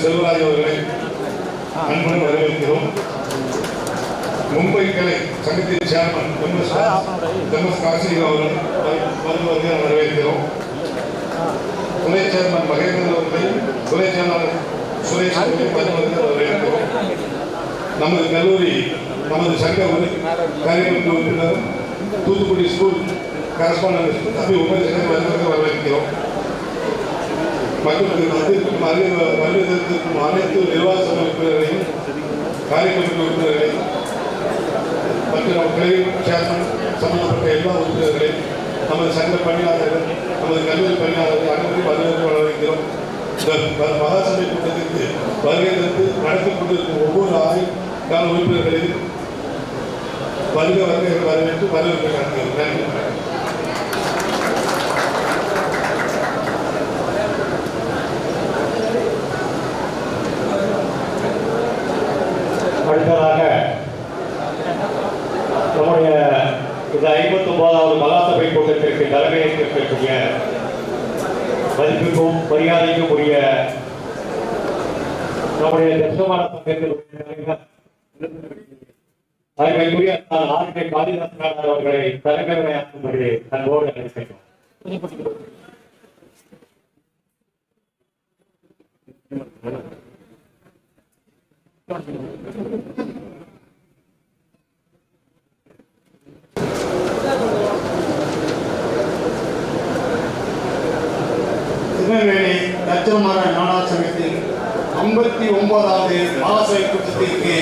திரு செல்வராஜ் அவர்களை அன்புடன் வரவேற்கிறோம். மும்பை கிளை சங்கத்தின் சேர்மன் எஸ் காசிக அவர்கள் வரு- வருக வருக என வரவேற்கிறோம். துணை சேர்மன் மகேந்திரன் அவர்களை துணை செயலாளர் சுரேஷ் அவர்களை வருக வருக என வரவேற்கிறோம். நமது கல்லூரி நமது சங்க காரியமன்ற உறுப்பினர் தூத்துக்குடி ஸ்கூல் கரஸ்பாண்டன்ட் தம்பி வருவதற்கு வரவேற்கிறோம். மற்றும் வருவதற்கும் அனைத்து நிர்வாக சபை உறுப்பினர்களையும் காரியக்கமிட்டி உறுப்பினர்களையும் மற்றும் நம்ம கிளை சேர்மன் சம்பந்தப்பட்ட எல்லா உறுப்பினர்களையும் நமது சங்க பணியாளர்கள் நமது கல்லூரி பணியாளர்கள் அனைவரும் வரவேற்று வரவேற்கிறோம் இந்த மகாசபை கூட்டத்திற்கு வருகை தந்து நடத்தி கொண்டிருக்கும் ஒவ்வொரு ஆய்வு கால உறுப்பினர்களையும் வருக வருகை வரவேற்று வரவேற்பு நடத்துகிறோம் நன்றி அடுத்ததாக நம்முடைய இந்த ஐம்பத்தி ஒன்பதாவது மகாசபை கூட்டத்திற்கு தலைமையேற்றிருக்கக்கூடிய மதிப்புக்கும் மரியாதைக்கும் உரிய நம்முடைய தட்சமான சங்கத்தில் உள்ள தலைவர் அருமைக்குரிய நான் ஆர்கே காளிதாசன் அவர்களை அன்போடு அழைக்கிறோம். திருநெல்வேலி தச்சமர நாடார் சங்கத்தின் ஐம்பத்தி ஒன்பதாவது மகாசபை கூட்டத்திற்கு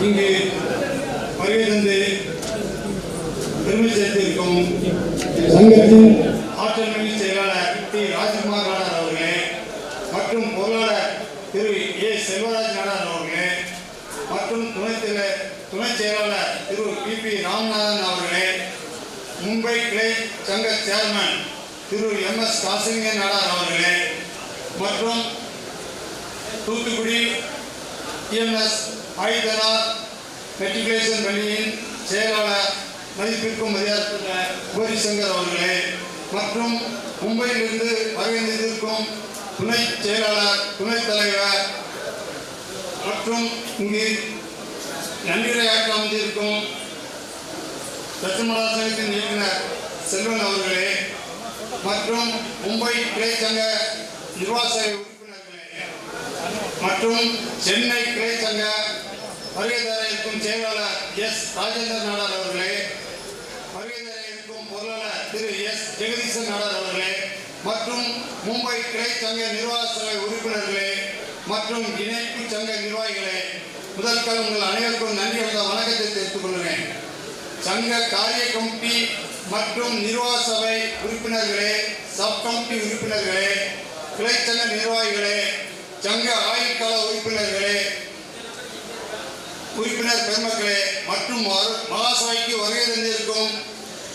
இங்கே வருகை தந்து பெருமை சேர்த்திருக்கும் சங்கத்தின் ஆற்றல் மிகு செயலாளர் டி ராஜ்குமார் நாடார் அவர்களே மற்றும் பொருளாளர் திரு ஏ செல்வராஜ் நாடார் அவர்களே மற்றும் துணை செயல- துணை செயலாளர் திரு பி பி ராமநாதன் அவர்களே மும்பை கிளை சங்க chairman Thiru M S Kasinga Nadar அவர்களே மற்றும் தூத்துக்குடி இஎம்எஸ் ஹைதரா மெட்ரிகுலேஷன் பள்ளியின் செயலாளர் மதிப்பிற்கும் மரியாதைக்குள்ள கோரி சங்கர் அவர்களே மற்றும் மும்பையிலிருந்து வருகின்றிருக்கும் துணை செயலாளர் துணைத் தலைவர் மற்றும் இங்கு நன்றிரையாற்ற வந்திருக்கும் தட்டுமலா சங்கத்தின் இயக்குனர் செல்வன் அவர்களே மற்றும் மும்பை கிளை சங்க நிர்வாக உறுப்பினர்களே மற்றும் சென்னை கிளை சங்க வருகை தர இருக்கும் செயலாளர் எஸ். ராஜேந்திர நாடார் அவர்களே வருகை தர இருக்கும் பொருளாளர் திரு எஸ். ஜெகதீசன் நாடார் அவர்களே மற்றும் மும்பை கிளை சங்க நிர்வாக சபை உறுப்பினர்களே மற்றும் இணைப்பு சங்க நிர்வாகிகளே முதற்கால் உங்கள் அனைவருக்கும் நன்றி கலந்த வணக்கத்தை தெரிவித்துக் கொள்கிறேன். சங்க காரிய கமிட்டி மற்றும் நிர்வாக சபை உறுப்பினர்களே சப் கமிட்டி உறுப்பினர்களே கிளைச்சங்க நிர்வாகிகளே சங்க ஆயுட்கால உறுப்பினர்களே உறுப்பினர் பெருமக்களே மற்றும் மகாசபைக்கு வருகை தந்திருக்கும்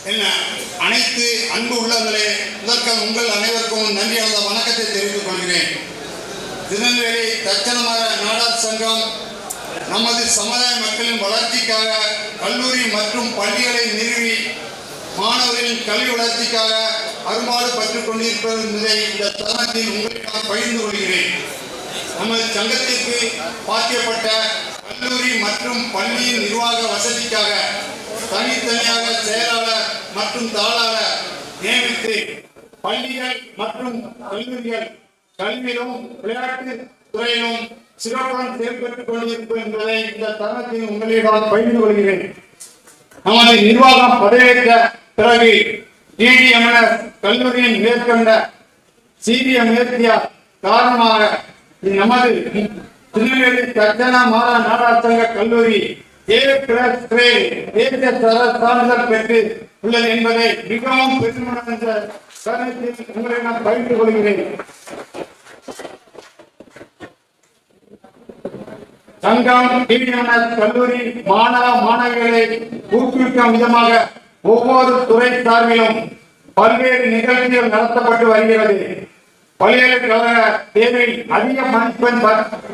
அனைத்து அன்பு உள்ளங்களே முதற்காக உங்கள் அனைவருக்கும் நன்றி அல்ல வணக்கத்தை தெரிவித்துக் கொள்கிறேன். திருநெல்வேலி தச்சனமர நாடார் சங்கம் நமது சமுதாய மக்களின் வளர்ச்சிக்காக கல்லூரி மற்றும் பள்ளிகளை நிறுவி மாணவர்களின் கல்வி வளர்ச்சிக்காக அருமாறு பற்றுக் கொண்டிருப்பது என்பதை இந்த தருணத்தில் உங்களுக்காக பகிர்ந்து கொள்கிறேன். நமது சங்கத்திற்கு பாக்கியப்பட்ட கல்லூரி மற்றும் பள்ளியின் நிர்வாக வசதிக்காக தனித்தனியாக செயலாளர் மற்றும் தாளாக நியமித்து பள்ளிகள் மற்றும் கல்லூரிகள் கல்வியிலும் விளையாட்டு துறையிலும் சிறப்புடன் செயல்பட்டுக் கொண்டிருக்கும் என்பதை இந்த தருணத்தில் உங்களிடம் பகிர்ந்து கொள்கிறேன். நமது நிர்வாகம் பதவியேற்ற பிறகு டிடிஎம்எஸ் கல்லூரியின் மேற்கொண்ட சீரிய முயற்சியா காரணமாக நமது திருநெல்வேலி தர்ஜனா மாதா நாடார் சங்க கல்லூரி தேசிய தர சான்றிதழ் பெற்று உள்ளது என்பதை மிகவும் பெருமையுடன் இந்த தருணத்தில் உங்களை நான் பகிர்ந்து கொள்கிறேன். சங்கம் டிவிஎம்எஸ் கல்லூரி மாணவ மாணவிகளை ஊக்குவிக்கும் விதமாக ஒவ்வொரு துறை சார்பிலும் பல்வேறு நிகழ்ச்சிகள் நடத்தப்பட்டு வருகிறது. பல்கலைக்கழக தேர்வில் அதிக மதிப்பெண்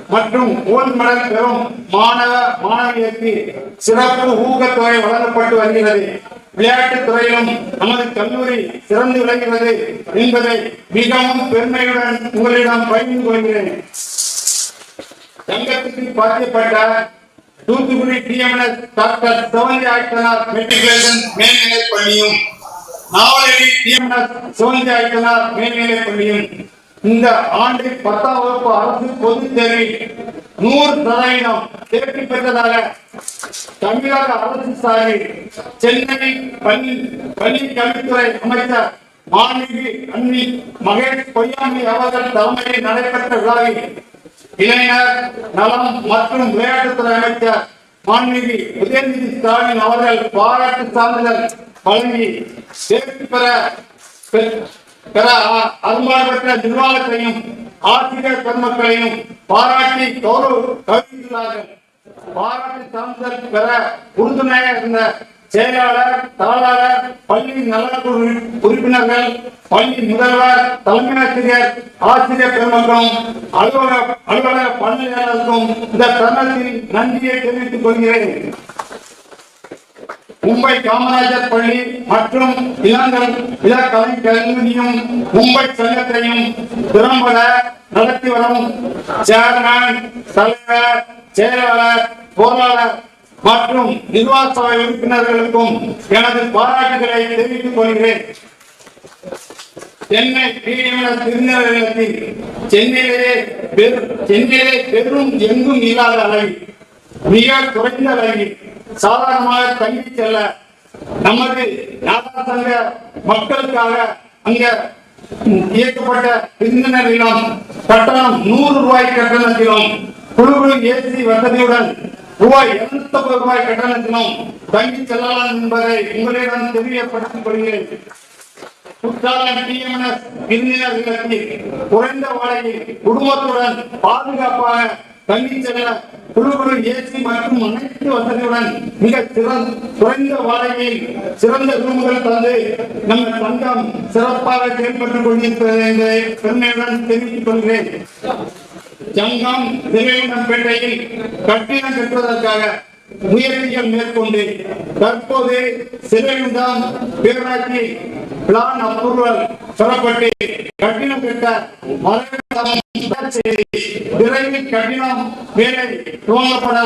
மற்றும் கோல்ட் மெடல் பெறும் மாணவ மாணவியருக்கு சிறப்பு ஊக்கத்தொகை வழங்கப்பட்டு வருகிறது. விளையாட்டுத் துறையிலும் நமது கல்லூரி சிறந்து விளங்குகிறது என்பதை மிகவும் பெருமையுடன் உங்களிடம் பகிர்ந்து கொள்கிறேன். தங்கத்துக்கு பாத்தியப்பட்ட Thoothukudi TMS doctor Sivanthi Aithanar matriculation மேல்நிலைப் பள்ளியும் நாவலடி டிஎம்எஸ் சிவந்தி ஆய்த்தனார் மேல்நிலைப் இந்த ஆண்டு பத்தாம் வகுப்பு அரசு பொது தேர்வில் நூறு சதவீதம் தேர்ச்சி பெற்றதாக தமிழக அரசு சார்பில் சென்னை பள்ளி பள்ளி கல்வித்துறை அமைச்சர் மாணவி அன்னி மகேஷ் பொய்யாமி அவர்கள் தலைமையில் நடைபெற்ற விழாவில் இளைஞர் நலம் மற்றும் விளையாட்டுத்துறை அமைச்சர் மாண்புமிகு உதயநிதி ஸ்டாலின் அவர்கள் பாராட்டு சான்றிதழ் வழங்கி தேர்ச்சி பெற பெற அ- அரும்பாடுபட்ட நிர்வாகத்தையும் ஆசிரியர் பெருமக்களையும் பாராட்டி கௌரவ கவிழ்ந்துள்ளார்கள் பாராட்டி சான்றிதழ் பெற உறுதுணையாக இருந்த செயலாளர் தாளாளர் பள்ளி நலக்குழு உறுப்பினர்கள் பள்ளி முதல்வர் தலைமை ஆசிரியர் ஆசிரியர் பெருமக்களும் அலுவலக அலுவலக பணியாளர்களுக்கும் இந்த தருணத்தில் நன்றியை தெரிவித்துக் கொள்கிறேன். மும்பை காமராஜர் பள்ளி மற்றும் இளங்கல் இளக்கலை கல்லூரியும் மும்பை சங்கத்தையும் திறம்பட நடத்தி வரும் சேர்மன் தலைவர் செயலாளர் பொருளாளர் மற்றும் நிர்வாக சபை உறுப்பினர்களுக்கும் எனது பாராட்டுகளை தெரிவித்துக் கொள்கிறேன். சென்னை திருநெல்வேலத்தில் சென்னையிலே பெரு- சென்னையிலே பெரும் எங்கும் இல்லாத அளவில் மிக குறைந்த அளவில் சாதாரணமாக தங்கி செல்ல நமது நாடக சங்க மக்களுக்காக அங்க இயக்கப்பட்ட விருந்தினரிடம் கட்டணம் நூறு ரூபாய் கட்டணத்திலும் குழு ஏசி வசதியுடன் ரூபாய் இருநூத்தி ஐம்பது ரூபாய் கட்டணத்திலும் தங்கி செல்லலாம் என்பதை உங்களிடம் தெரியப்படுத்திக் கொள்கிறேன். குற்றாலம் டிஎம்எஸ் விருந்தினர் குறைந்த வாடகையில் குடும்பத்துடன் பாதுகாப்பாக தங்கி செல்ல குழு ஏசி மற்றும் அனைத்து வசதியுடன் மிக சிறந்த குறைந்த வாடகையில் சிறந்த ரூம்கள் தந்து நம்ம சங்கம் சிறப்பாக செயல்பட்டுக் கொண்டிருக்கிறது என்பதை பெருமையுடன் தெரிவித்துக் கொள்கிறேன். சங்கம் திருவேங்கம்பேட்டையில் கட்டிடம் கட்டுவதற்காக முயற்சிகள் மேற்கொண்டு தற்போது சிறையுண்டாம் பேராட்சி பிளான் அப்ரூவல் பெறப்பட்டு கட்டிடம் கட்ட விரைவில் கட்டிடம் வேலை துவங்கப்பட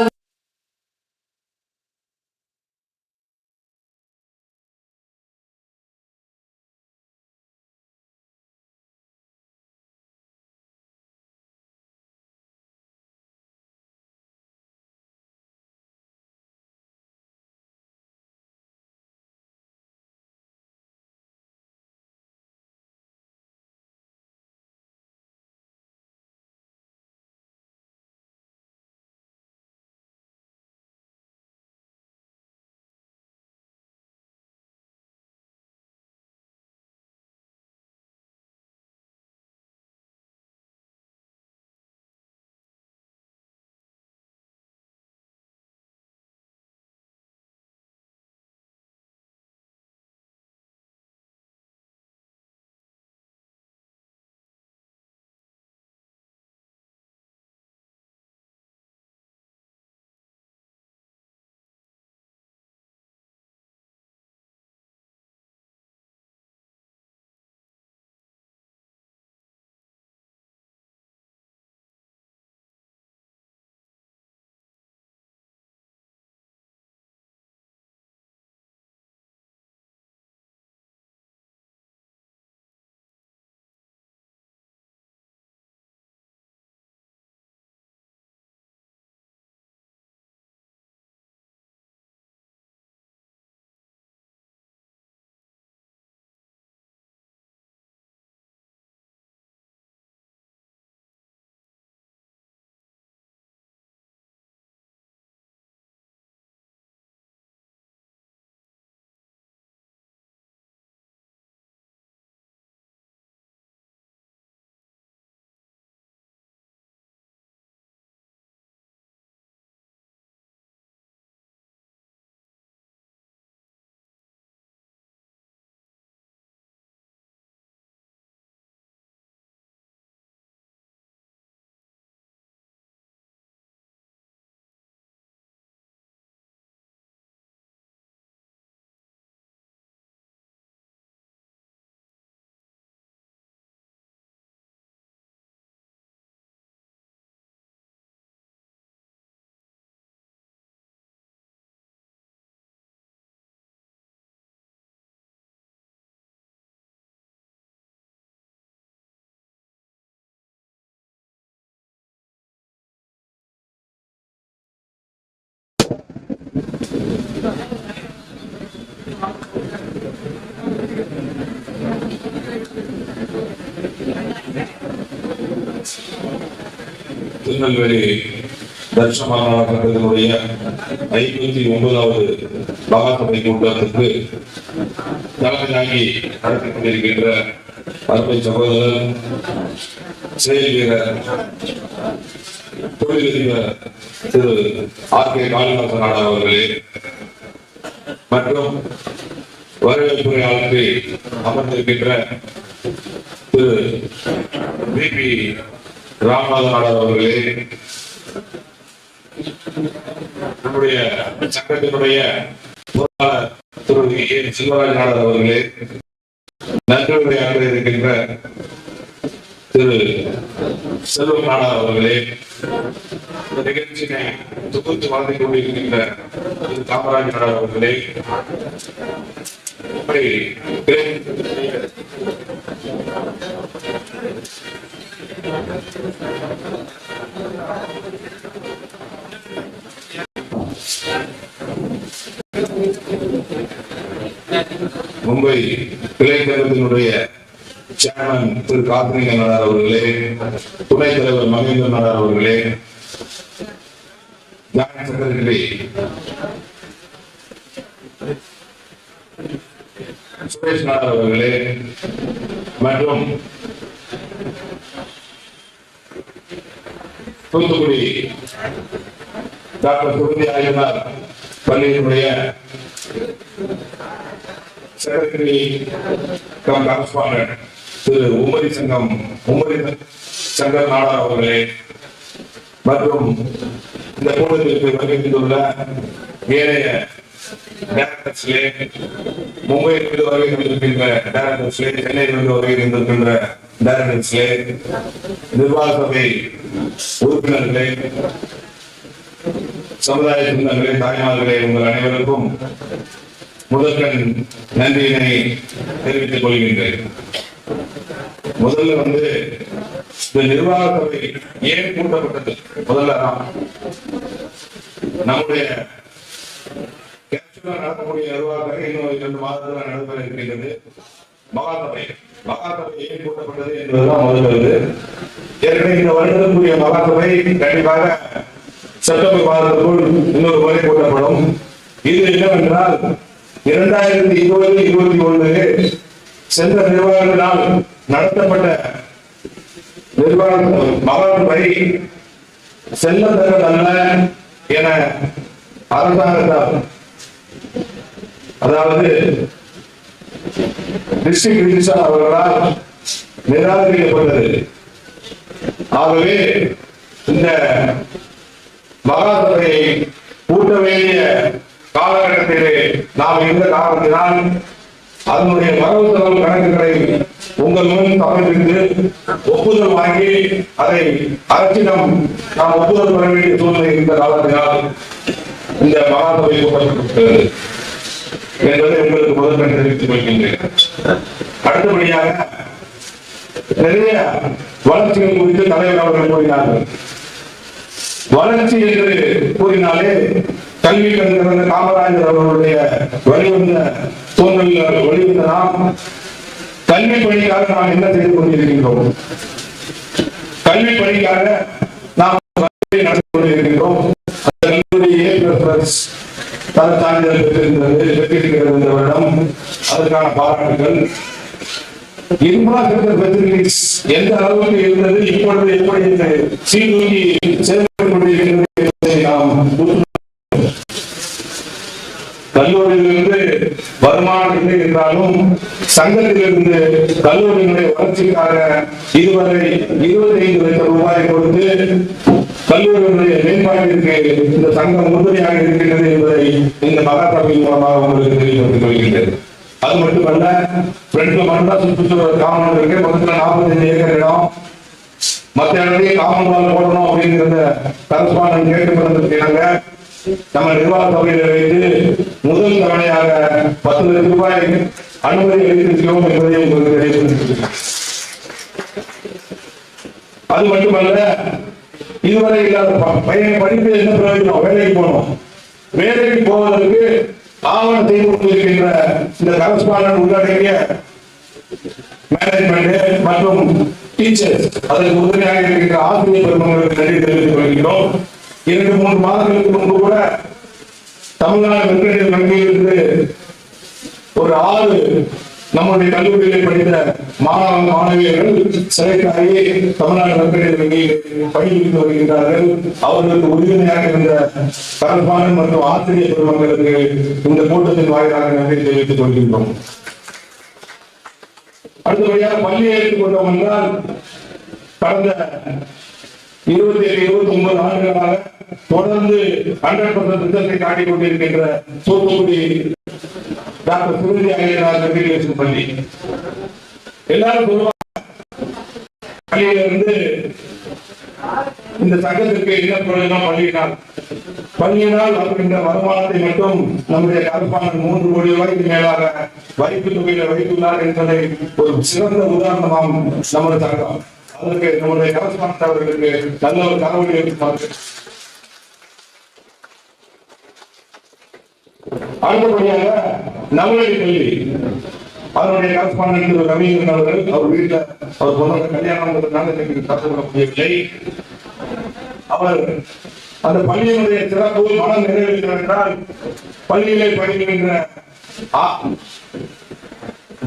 திருநெல்வேலி தர்ஷமான சங்கத்தினுடைய ஐம்பத்தி ஒன்பதாவது மகாசபை கூட்டத்திற்கு தலைமையாகி நடத்தி கொண்டிருக்கின்ற அருமை சகோதரர் செயல் வீரர் தொழிலதிபர் திரு ஆர் கே காளிதாசன் நாடார் அவர்களே மற்றும் வரவேற்புரையாளருக்கு அமர்ந்திருக்கின்ற திரு பி பி ராமநாதன் அவர்களே நம்முடைய சங்கத்தினுடைய பொருளாளர் திரு ஏ செல்வராஜ் நாடார் அவர்களே நன்றி இருக்கின்ற திரு. செல்வம் நாடார் அவர்களே இந்த நிகழ்ச்சியினை தொகுத்து வாழ்ந்து கொண்டிருக்கின்ற திரு. காமராஜ் நாடார் அவர்களே இப்படி மும்பை கிளைக்கழகத்தினுடைய சேர்மன் திரு கார்த்திகை நாடார் அவர்களே துணைத் தலைவர் மகேந்திர நாடார் அவர்களே ஜாயிண்ட் செக்ரட்டரி சுரேஷ் நாடார் அவர்களே மற்றும் தூத்துக்குடி டாக்டர் சுருதி ஆய்வினார் பள்ளியினுடைய secretary cum correspondent Thiru Umari Sangam Umari Sankar Nadar அவர்களே மற்றும் இந்த கூட்டத்திற்கு வருகின்றுள்ள ஏனைய டேரக்டர்ஸ்லே மும்பையிலிருந்து வருகின்றிருக்கின்ற டேரக்டர்ஸ்லே சென்னையிலிருந்து வருகின்றிருக்கின்ற தந்திருக்கின்ற டைரக்டர்ஸ்லே உறுப்பினர்களே சமுதாய சொந்தங்களே தாய்மார்களே உங்கள் அனைவருக்கும் முதற்கண் நன்றியினை தெரிவித்துக் கொள்கின்றேன். முதல்ல வந்து இந்த நிர்வாக சபை ஏன் கூட்டப்பட்டது முதல்ல நம்முடைய நடக்கக்கூடிய நிர்வாக இன்னும் இரண்டு மாதத்துல நடைபெற இருக்கின்றது. மகாசபை மகாசபை ஏன் கூட்டப்பட்டது என்பதுதான் முதல்வது ஏற்கனவே இந்த வருடத்துக்குரிய மகாசபை கண்டிப்பாக செப்டம்பர் மாதத்துக்குள் இன்னொரு முறை கூட்டப்படும். இது என்னவென்றால் இரண்டாயிரத்தி இருபது இருபத்தி ஒன்று சென்ற நிர்வாகத்தினால் நடத்தப்பட்ட நிர்வாக மகாசபை செல்லத்தக்கதல்ல என அரசாங்கத்தால் அதாவது டிஸ்ட்ரிக்ட் ரிஜிஸ்டர் அவர்களால் நிராகரிக்கப்பட்டது. ஆகவே இந்த மகாசபையை கூட்ட வேண்டிய காலகட்டத்திலே நாம் இருந்த காரணத்தினால் அதனுடைய வரவு செலவு கணக்குகளை உங்கள் முன் சமர்ப்பித்து ஒப்புதல் வாங்கி அதை அரசிடம் நாம் ஒப்புதல் பெற வேண்டிய சூழ்நிலை இருந்த காலத்தினால் இந்த மகாசபை கூட்டப்பட்டிருக்கிறது என்பதை உங்களுக்கு முதன்மை தெரிவித்துக் கொள்கின்றேன். அடுத்தபடியாக நிறைய வளர்ச்சிகள் குறித்து தலைவர் அவர்கள் கூறினார்கள். வளர்ச்சி என்று கூறினாலே கல்வி கண்கிற காமராஜர் அவர்களுடைய வழிவந்த தோன்றல் வழிவந்த நாம் கல்வி பணிக்காக நாம் என்ன செய்து கொண்டிருக்கின்றோம்? கல்வி பணிக்காக நாம் நடந்து நடத்தி கொண்டிருக்கின்றோம். அந்த கல்லூரி பல சான்றிதழ் பெற்றிருந்தது பெற்றிருக்கிறது இந்த வருடம். அதற்கான பாராட்டுகள். இன்ஃப்ராஸ்ட்ரக்சர் ஃபெசிலிட்டிஸ் எந்த அளவுக்கு இருந்தது இப்பொழுது எப்படி இந்த சீர்தூக்கி செயல்பட்டுக் கொண்டிருக்கிறது நாம் கல்லூரியிலிருந்து வருமானம் இல்லை என்றாலும் சங்கத்திலிருந்து கல்லூரியினுடைய வளர்ச்சிக்காக இதுவரை இருபத்தி ஐந்து லட்சம் ரூபாய் கொடுத்து கல்லூரியினுடைய மேம்பாட்டிற்கு இந்த சங்கம் உறுதுணையாக இருக்கின்றது என்பதை இந்த மகாசபை மூலமாக உங்களுக்கு தெரியப்படுத்திக் கொள்கின்றது அது மட்டுமல்ல ஃப்ரெண்ட்ல மண்டா சுற்றுச்சூழல் காமன் இருக்கு. பக்கத்துல நாற்பத்தஞ்சு ஏக்கர் இடம். மற்ற இடத்துலயே காமன் வால் போடணும் அப்படிங்கிறத கரஸ்பாண்டன் கேட்டு பிறந்திருக்கிறாங்க நம்ம நிர்வாக சபையில வைத்து முதல் தவணையாக பத்து லட்சம் ரூபாய் அனுமதி அளித்திருக்கிறோம் என்பதை உங்களுக்கு தெரிவித்திருக்கிறேன் அது மட்டுமல்ல இதுவரை இல்லாத பையன் படிப்பு என்ன பிரயோஜனம்? வேலைக்கு போகணும். வேலைக்கு போவதற்கு ஆவணம் செய்து இந்த கரஸ்பாண்டன்ட் உள்ளடங்கிய மேனேஜ்மெண்ட் மற்றும் டீச்சர்ஸ் அதற்கு உறுதுணையாக இருக்கின்ற ஆசிரியர் பெருமங்களுக்கு நன்றி தெரிவித்துக் கொள்கிறோம் இரண்டு மூன்று மாதங்களுக்கு முன்பு கூட தமிழ்நாடு வெங்கடேஷ் வங்கியிலிருந்து ஒரு ஆறு நம்முடைய கல்லூரியிலே படித்த மாணவ மாணவியர்கள் சிறைக்காகவே தமிழ்நாடு வெங்கடேஷ் வங்கியில் வருகின்றார்கள். அவர்களுக்கு உறுதுணையாக இருந்த கரஸ்பாண்டன் மற்றும் ஆசிரியர் பெருமங்களுக்கு இந்த கூட்டத்தின் வாயிலாக நன்றி தெரிவித்துக் கொள்கின்றோம். அடுத்தபடியாக பள்ளியை எடுத்துக்கொண்டோம் என்றால் கடந்த இருபத்தி ஏழு இருபத்தி ஒன்பது ஆண்டுகளாக தொடர்ந்து ஹண்ட்ரட் பர்சன்ட் ரிசல்ட்டை காட்டிக் கொண்டிருக்கின்ற தூத்துக்குடி டாக்டர் சுருதி அய்யனார் மெட்ரிகுலேஷன் பள்ளி. எல்லாரும் சொல்லுவாங்க பள்ளியில இருந்து இந்த சங்கத்திற்கு என்ன பொருள்னா பள்ளியினால் பள்ளியினால் அப்படின்ற வருமானத்தை மட்டும் நம்முடைய கருப்பாளர் மூன்று கோடி ரூபாய்க்கு மேலாக வைப்பு தொகையில வைத்துள்ளார் என்பதை ஒரு சிறந்த உதாரணமாம் நமது சங்கம். அதற்கு நம்முடைய கரஸ்பாண்ட் அவர்களுக்கு நல்ல ஒரு கரவழி எடுத்து அடுத்தபடியாக நவநிலை கல்வி. அவருடைய கரஸ்பாண்ட் திரு ரவீந்திரன் அவர்கள் அவர் வீட்டில் அவர் சொந்த கல்யாணம் இன்னைக்கு கற்றுக் முடியவில்லை அவர் அந்த பள்ளியினுடைய சிறப்பு மனம் நிறைவேறுகிறது என்றால் பள்ளியிலே பயில்கின்ற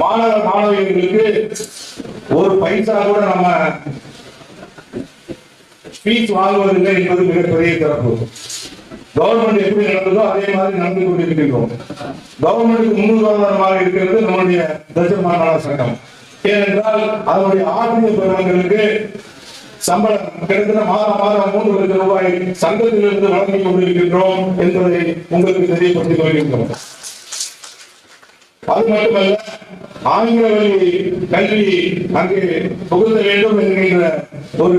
மாணவ மாணவியர்களுக்கு ஒரு பைசா கூட நம்ம ஸ்பீச் வாங்குவதில்லை என்பது மிகப்பெரிய சிறப்பு. கவர்மெண்ட் எப்படி நடந்ததோ அதே மாதிரி நடந்து கொண்டிருக்கின்றோம். கவர்மெண்ட்டுக்கு முன்னுதாரணமாக இருக்கிறது நம்முடைய தசமான சங்கம் ஏனென்றால் அதனுடைய ஆசிரியர் பெருமங்களுக்கு சம்பளம் கிட்டத்தட்ட மாதம் மாதம் மூன்று லட்சம் ரூபாய் சங்கத்திலிருந்து வழங்கி கொண்டிருக்கின்றோம் என்பதை உங்களுக்கு தெரியப்படுத்திக் கொள்கின்றோம். அது மட்டுமல்ல ஆங்கில வழி கல்வி அங்கே புகுத்த வேண்டும் என்கின்ற ஒரு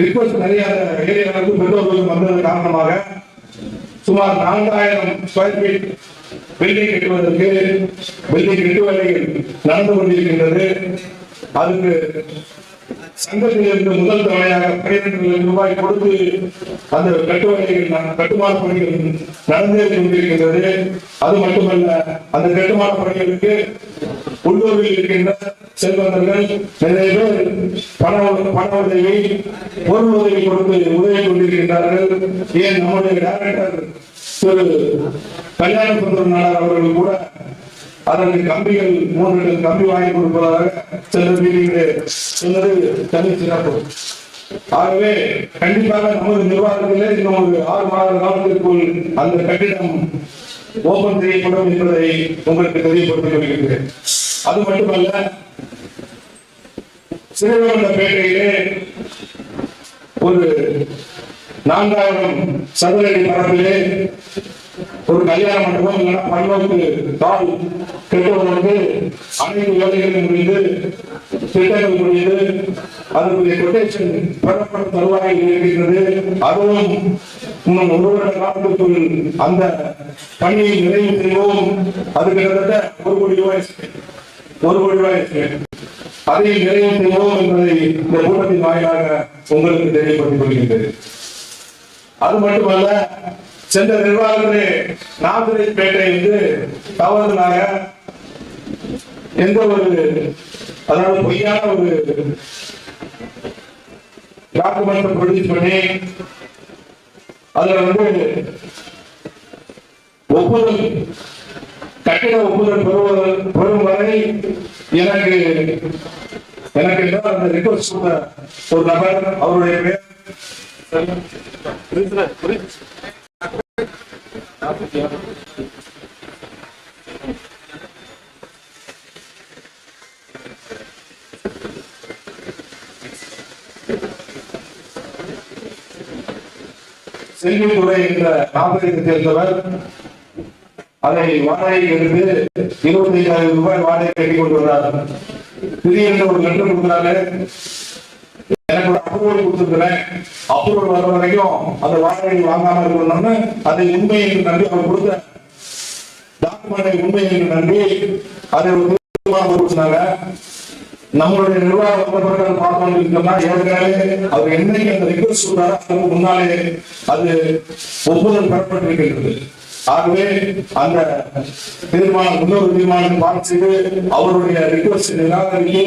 ரிக்வஸ்ட் நிறைய ஏரியாவுக்கு பெற்றோர்களுக்கு வந்தது காரணமாக சுமார் நான்காயிரம் ஸ்கொயர் ஃபீட் பில்டிங் கட்டுவதற்கு பில்டிங் கட்டுவதை நடந்து கொண்டிருக்கின்றது. அதுக்கு சங்கத்திலிருந்து முதல் தவணையாக பன்னிரண்டு லட்சம் ரூபாய் கொடுத்து அந்த கட்டுவேலைகள் கட்டுமான பணிகள் நடந்தே கொண்டிருக்கின்றது. அது மட்டுமல்ல அந்த கட்டுமான பணிகளுக்கு உள்ளூரில் இருக்கின்ற செல்வந்தர்கள் நிறைய பேர் பண பண உதவி பொருள் உதவி கொடுத்து உதவி கொண்டிருக்கின்றார்கள். ஏன் நம்முடைய டைரக்டர் திரு கல்யாண சுந்தரம் நாடார் அவர்கள் கூட அதற்கு கம்பிகள் மூன்று கம்பி வாங்கி கொடுப்பதாக சென்ற வீடுகளே சொன்னது தனி சிறப்பு. ஆகவே கண்டிப்பாக நமது நிர்வாகத்திலே இன்னும் ஒரு ஆறு மாத காலத்திற்குள் அந்த கட்டிடம் ஓபன் செய்யப்படும் என்பதை உங்களுக்கு தெரியப்படுத்திக் கொள்கிறேன் அது மட்டுமல்ல சிறுவந்தப்பேட்டையிலே ஒரு நான்காயிரம் சதுரடி பரப்பிலே ஒரு கல்யாண மண்டபம் இல்லைன்னா பல்லோக்கு கால் கட்டுவதற்கு அனைத்து வேலைகளும் முடிந்து திட்டங்கள் முடிந்து அதனுடைய கொட்டேஷன் பெறப்படும் தருவாயில் இருக்கின்றது அதுவும் இன்னும் ஒரு வருட காலத்திற்குள் அந்த பணியை நிறைவு செய்வோம். அது கிட்டத்தட்ட ஒரு கோடி ரூபாய் ஒரு கோடி ரூபாய் அதை நிறைவு செய்வோம் என்பதை இந்த கூட்டத்தின் வாயிலாக உங்களுக்கு தெரியப்படுத்திக் கொள்கின்றது அது மட்டுமல்ல சென்ற நிர்வாகமே நிர்வாகத்திலே பேட்டை வந்து தவறுதலாக எந்த ஒரு அதாவது பொய்யான ஒரு டாக்குமெண்ட் ப்ரொடியூஸ் பண்ணி அதுல வந்து ஒப்புதல் கட்டிட ஒப்புதல் பெறுவதல் பெறும் வரை எனக்கு எனக்கு என்ன அந்த ரிக்வஸ்ட் சொன்ன ஒரு நபர் அவருடைய பேர் செல்வித்துறை என்ற நாகரிகத்தை சேர்ந்தவர் அதை வாடகை இருந்து இருபத்தி ஐந்தாயிரம் ரூபாய் வாடகை கட்டி கொண்டு வர்றார். திடீரென்று ஒரு லெட்டர் கொடுக்குறாரு அப்ரூவல் கொடுத்துருக்கிறேன். அப்ரூவல் வர வரைக்கும் அந்த வாடகை வாங்காம இருக்கணும்னு அதை உண்மை என்று நன்றி அவர் கொடுத்த டாக்குமெண்ட் உண்மை என்று நன்றி அதை ஒரு தீர்மானம் கொடுத்தாங்க. நம்மளுடைய நிர்வாக வல்லுநர்கள் பார்த்தோம் இருக்கோம்னா ஏற்கனவே அவர் என்னைக்கு அந்த ரிக்வஸ்ட் சொல்றாரோ அதுக்கு முன்னாலே அது ஒப்புதல் பெறப்பட்டிருக்கின்றது. ஆகவே அந்த தீர்மானம் இன்னொரு தீர்மானம் பார்த்து அவருடைய ரிக்வஸ்ட் நிராகரித்து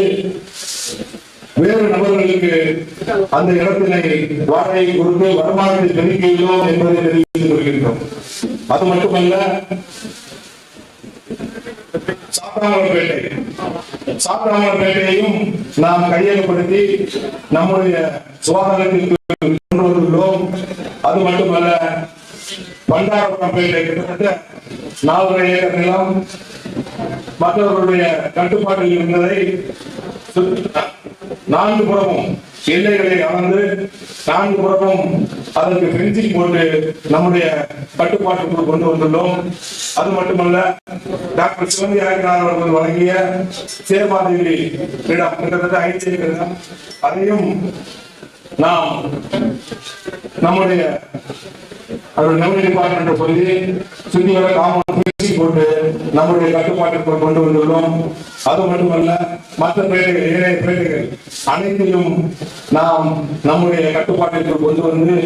வேறு நபர்களுக்கு அந்த இடத்தினை வாடகை கொடுத்து வருமானத்தை பெருக்கியுள்ளோம் என்பதை தெரிவித்துக் கொள்கின்றோம். அது மட்டுமல்ல சாத்தாமரப்பேட்டை சாத்தாமரப்பேட்டையையும் நாம் கையகப்படுத்தி நம்முடைய சுகாதாரத்திற்கு கொண்டு வந்துள்ளோம். அது மட்டுமல்ல பண்டாரப்பேட்டை கிட்டத்தட்ட நாலரை ஏக்கர் நிலம் மற்றவர்களுடைய கட்டுப்பாட்டில் இருந்ததை நான்கு புறமும் எல்லைகளை அளந்து நான்கு புறமும் அதற்கு பென்சிங் போட்டு நம்முடைய கட்டுப்பாட்டுக்குள் கொண்டு வந்துள்ளோம். அது மட்டுமல்ல டாக்டர் சிவந்தி ஆகினார் அவர்கள் வழங்கிய சேபாதேவி இடம் கிட்டத்தட்ட ஐந்து அதையும் நாம் நம்முடைய அவருடைய ரெவன்யூ என்று சொல்லி சுத்தியோட காமன் பேசி கொண்டு நம்முடைய கட்டுப்பாட்டுக்குள் கொண்டு வந்துள்ளோம். அது மட்டுமல்ல மற்ற பேட்டைகள் ஏனைய பேட்டைகள் அனைத்தையும் நாம் நம்முடைய கட்டுப்பாட்டிற்குள் கொண்டு வந்து